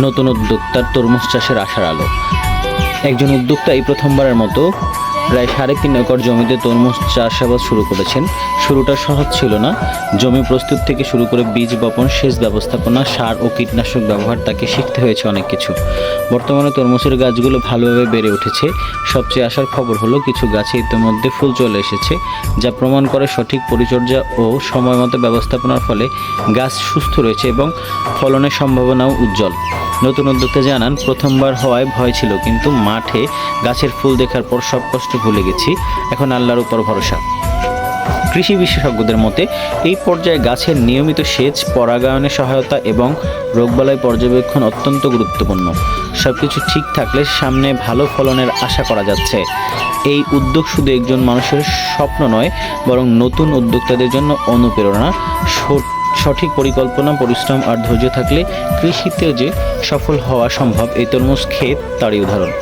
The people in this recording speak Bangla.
নতুন উদ্যোক্তার তরমুজ চাষের আশার আলো। একজন উদ্যোক্তা এই প্রথমবারের মতো প্রায় সাড়ে তিন একর জমিতে তরমুজ চাষাবাদ শুরু করেছেন। শুরুটা সহজ ছিল না। জমি প্রস্তুত থেকে শুরু করে বীজ বপন, সেচ ব্যবস্থাপনা, সার ও কীটনাশক ব্যবহার তাকে শিখতে হয়েছে অনেক কিছু। বর্তমানে তরমুজের গাছগুলো ভালোভাবে বেড়ে উঠেছে। সবচেয়ে আসার খবর হলো, কিছু গাছে ইতিমধ্যে ফুল চলে এসেছে, যা প্রমাণ করে সঠিক পরিচর্যা ও সময় মতো ব্যবস্থাপনার ফলে গাছ সুস্থ রয়েছে এবং ফলনের সম্ভাবনাও উজ্জ্বল। নতুন উদ্যোক্তা জানান, প্রথমবার হওয়ায় ভয় ছিল, কিন্তু মাঠে গাছের ফুল দেখার পর সব কষ্ট ভুলে গেছি। এখন আল্লাহর উপর ভরসা। কৃষি বিশেষজ্ঞদের মতে, এই পর্যায়ে গাছের নিয়মিত সেচ, পরাগায়নে সহায়তা এবং রোগবালাই পর্যবেক্ষণ অত্যন্ত গুরুত্বপূর্ণ। সব কিছু ঠিক থাকলে সামনে ভালো ফলনের আশা করা যাচ্ছে। এই উদ্যোগ শুধু একজন মানুষের স্বপ্ন নয়, বরং নতুন উদ্যোক্তাদের জন্য অনুপ্রেরণা সঠিক পরিকল্পনা, পরিশ্রম আর ধৈর্য থাকলে কৃষিতে যে সফল হওয়া সম্ভব, এই তরমুজ ক্ষেত তারই উদাহরণ।